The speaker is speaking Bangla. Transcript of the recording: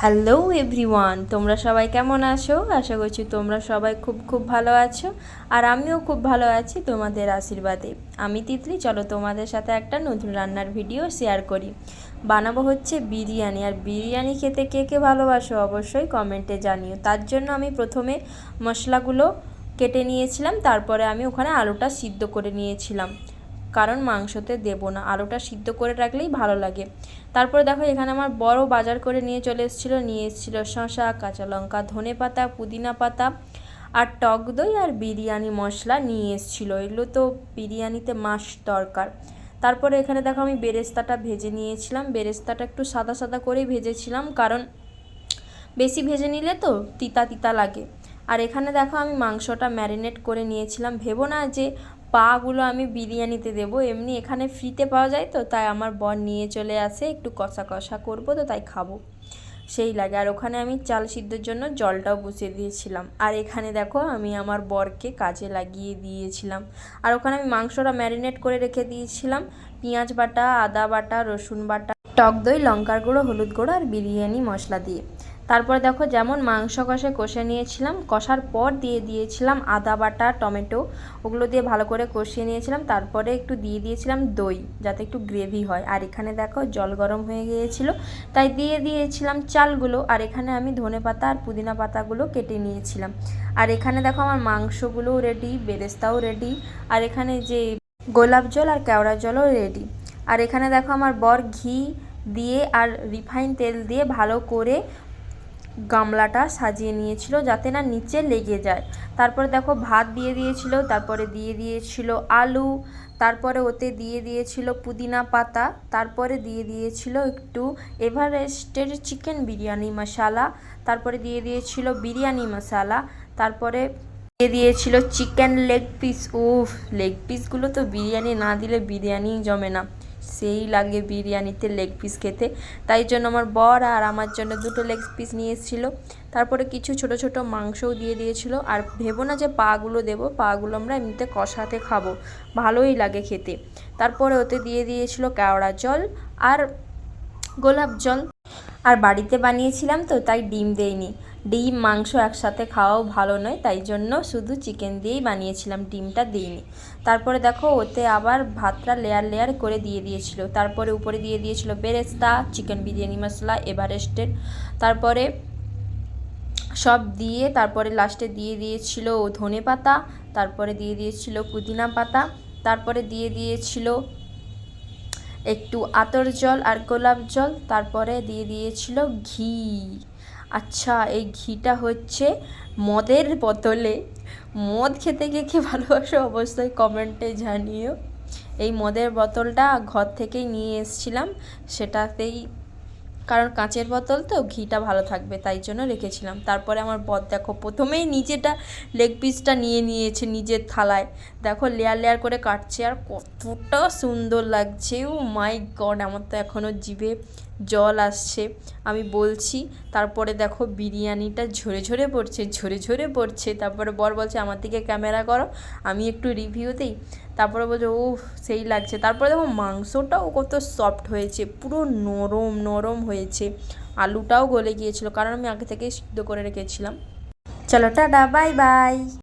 হ্যালো এভরিওয়ান তোমরা সবাই কেমন আছো? আশা করছি তোমরা সবাই খুব খুব ভালো আছো। আর আমিও খুব ভালো আছি তোমাদের আশীর্বাদে। আমি তিতলি, চলো তোমাদের সাথে একটা নতুন রান্নার ভিডিও শেয়ার করি। বানাবো হচ্ছে বিরিয়ানি। আর বিরিয়ানি খেতে কে কে ভালোবাসো অবশ্যই কমেন্টে জানিও। তার জন্য আমি প্রথমে মশলাগুলো কেটে নিয়েছিলাম, তারপরে আমি ওখানে আলুটা সিদ্ধ করে নিয়েছিলাম। কারণ মাংসতে দেবো না, আলুটা সিদ্ধ করে রাখলেই ভালো লাগে। তারপরে দেখো, এখানে আমার বড় বাজার করে নিয়ে চলে এসেছিল। নিয়ে এসেছিল শসা, কাঁচা লঙ্কা, ধনে পাতা, পুদিনা পাতা আর টক দই আর বিরিয়ানি মশলা নিয়ে এসেছিল। এগুলো তো বিরিয়ানিতে মাস দরকার। তারপরে এখানে দেখো, আমি বেরেস্তাটা ভেজে নিয়েছিলাম। বেরেস্তাটা একটু সাদা সাদা করেই ভেজেছিলাম কারণ বেশি ভেজে নিলে তো তিতা তিতা লাগে। আর এখানে দেখো, আমি মাংসটা ম্যারিনেট করে নিয়েছিলাম। ভেবো না যে পাগুলো আমি বিরিয়ানিতে দেবো। এমনি এখানে ফ্রিতে পাওয়া যায় তো, তাই আমার বর নিয়ে চলে আসে, একটু কষা কষা করব তো তাই খাব। সেই লাগে, আর ওখানে আমি চাল সিদ্ধর জন্য জলটাও বসিয়ে দিয়েছিলাম। আর এখানে দেখো, আমি আমার বরকে কাজে লাগিয়ে দিয়েছিলাম। আর ওখানে আমি মাংসটা ম্যারিনেট করে রেখে দিয়েছিলাম। পেঁয়াজ বাটা, আদা বাটা, রসুন বাটা, টক দই, লঙ্কার গুঁড়ো, হলুদ গুঁড়ো আর বিরিয়ানি মশলা দিয়ে। তারপরে দেখো যেমন মাংস কষে কষে নিয়েছিলাম, কষার পর দিয়ে দিয়েছিলাম আদা বাটা, টমেটো, ওগুলো দিয়ে ভালো করে কষিয়ে নিয়েছিলাম, তারপরে একটু দিয়ে দিয়েছিলাম দই যাতে একটু গ্রেভি হয়। আর এখানে দেখো জল গরম হয়ে গিয়েছিল, তাই দিয়ে দিয়েছিলাম চালগুলো, আর এখানে আমি ধনে পাতা আর পুদিনা পাতাগুলো কেটে নিয়েছিলাম। আর এখানে দেখো আমার মাংসগুলোও রেডি বেরেস্তাও রেডি আর এখানে যে গোলাপ জল আর কেওড়া জলও রেডি আর এখানে দেখো আমার বর ঘি দিয়ে আর রিফাইন তেল দিয়ে ভালো করে গামলাটা সাজিয়ে নিয়েছিল যাতে না নিচে লেগে যায়। তারপরে দেখো ভাত দিয়ে দিয়েছিল, তারপরে দিয়ে দিয়েছিল আলু, তারপরে ওতে দিয়ে দিয়েছিল পুদিনা পাতা, তারপরে দিয়ে দিয়েছিল একটু এভারেস্টের চিকেন বিরিয়ানি মশালা, তারপরে দিয়ে দিয়েছিল বিরিয়ানি মশালা, তারপরে দিয়ে দিয়েছিল চিকেন লেগ পিস। উফ, লেগ পিসগুলো তো বিরিয়ানি না দিলে বিরিয়ানি জমে না। সেই লাগে বিরিয়ানিতে লেগ পিস খেতে। তাই জন্য আমার বর আর আমার জন্য দুটো লেগ পিস নিয়ে এসেছিল। তারপরে কিছু ছোট ছোট মাংসও দিয়ে দিয়েছিল। আর ভেবো না যে পাগুলো দেবো, পাগুলো আমরা এমনিতে কষাতে খাব। ভালোই লাগে খেতে। তারপরে ওতে দিয়ে দিয়েছিল কেওড়া জল আর গোলাপ জল। আর বাড়িতে বানিয়েছিলাম তো, তাই ডিম দেয়নি ডিম, মাংস একসাথে খাওয়াও ভালো নয়, তাই জন্য শুধু চিকেন দিয়েই বানিয়েছিলাম, ডিমটা দিইনি। তারপরে দেখো, ওতে আবার ভাতটা লেয়ার লেয়ার করে দিয়ে দিয়েছিল। তারপরে উপরে দিয়ে দিয়েছিল বেরেস্তা, চিকেন বিরিয়ানি মশলা, এভারেস্টের। তারপরে সব দিয়ে তারপরে লাস্টে দিয়ে দিয়েছিল ধনে পাতা তারপরে দিয়ে দিয়েছিল পুদিনা পাতা, তারপরে দিয়ে দিয়েছিল একটু আতর জল আর গোলাপ জল, তারপরে দিয়ে দিয়েছিল ঘি। আচ্ছা এই ঘিটা হচ্ছে মদের বোতলে মদ খেতে গিয়ে কে ভালোবাসো অবশ্যই কমেন্টে জানিও। এই মদের বোতলটা ঘর থেকেই নিয়ে এসছিলাম, সেটাতেই কারণ কাঁচের বোতল তো, ঘিটা ভালো থাকবে, তাই জন্য রেখেছিলাম। তারপরে আমার বদ দেখো, প্রথমেই নিজেটা লেগ পিসটা নিয়ে নিয়েছে নিজের থালায়। দেখো লেয়ার লেয়ার করে কাটছে, আর কতটা সুন্দর লাগছে, ও মাই গড আমার তো এখনও জিভে জল আসছে। আমি বলছি, তারপরে দেখো বিরিয়ানিটা ঝরে ঝরে পড়ছে, ঝরে ঝরে পড়ছে। তারপরে বর বলছে, আমার দিকে ক্যামেরা করো, আমি একটু রিভিউ দিই। তারপরে বলছে ও সেই লাগছে। তারপরে দেখো মাংসটাও কত সফট হয়েছে, পুরো নরম নরম হয়েছে। আলুটাও গলে গিয়েছিল, কারণ আমি আগে থেকেই সিদ্ধ করে রেখেছিলাম। চলো, টাটা, বাই বাই।